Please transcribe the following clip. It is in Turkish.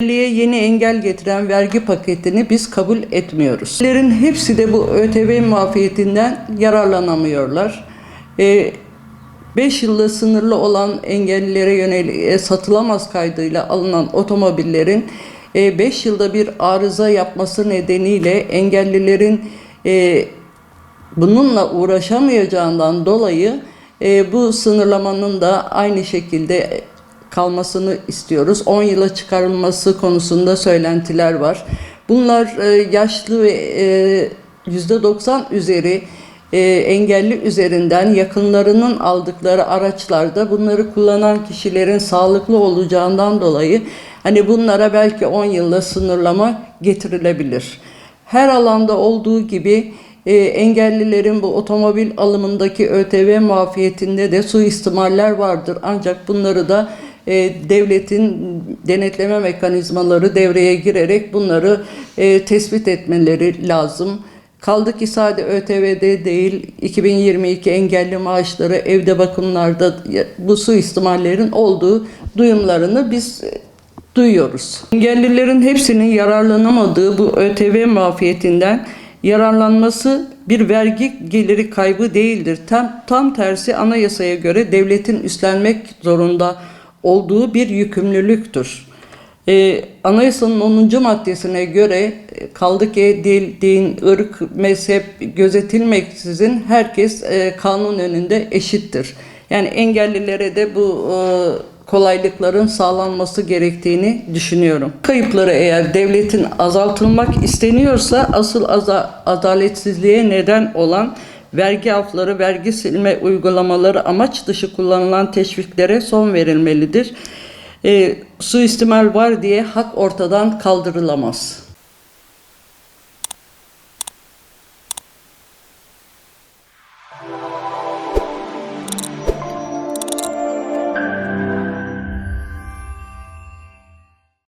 Engelliye yeni engel getiren vergi paketini biz kabul etmiyoruz. Engellilerin hepsi de bu ÖTV muafiyetinden yararlanamıyorlar. 5 yılda sınırlı olan engellilere yönelik e, satılamaz kaydıyla alınan otomobillerin 5 yılda bir arıza yapması nedeniyle engellilerin e, bununla uğraşamayacağından dolayı e, bu sınırlamanın da aynı şekilde kalmasını istiyoruz. 10 yıla çıkarılması konusunda söylentiler var. Bunlar e, yaşlı ve e, %90 üzeri e, engelli üzerinden yakınlarının aldıkları araçlarda bunları kullanan kişilerin sağlıklı olacağından dolayı hani bunlara belki 10 yılla sınırlama getirilebilir. Her alanda olduğu gibi e, engellilerin bu otomobil alımındaki ÖTV muafiyetinde de suistimaller vardır. Ancak bunları da e, devletin denetleme mekanizmaları devreye girerek bunları e, tespit etmeleri lazım. Kaldı ki sadece ÖTV'de değil 2022 engelli maaşları evde bakımlarda bu suistimallerin olduğu duyumlarını biz e, duyuyoruz. Engellilerin hepsinin yararlanamadığı bu ÖTV muafiyetinden yararlanması bir vergi geliri kaybı değildir. Tam, tam tersi anayasaya göre devletin üstlenmek zorunda olduğu bir yükümlülüktür. Ee, anayasanın 10. maddesine göre e, kaldı ki dil, din, ırk, mezhep gözetilmeksizin herkes e, kanun önünde eşittir. Yani engellilere de bu e, kolaylıkların sağlanması gerektiğini düşünüyorum. Kayıpları eğer devletin azaltılmak isteniyorsa asıl aza- adaletsizliğe neden olan vergi afları, vergi silme uygulamaları amaç dışı kullanılan teşviklere son verilmelidir. E, suistimal var diye hak ortadan kaldırılamaz.'' you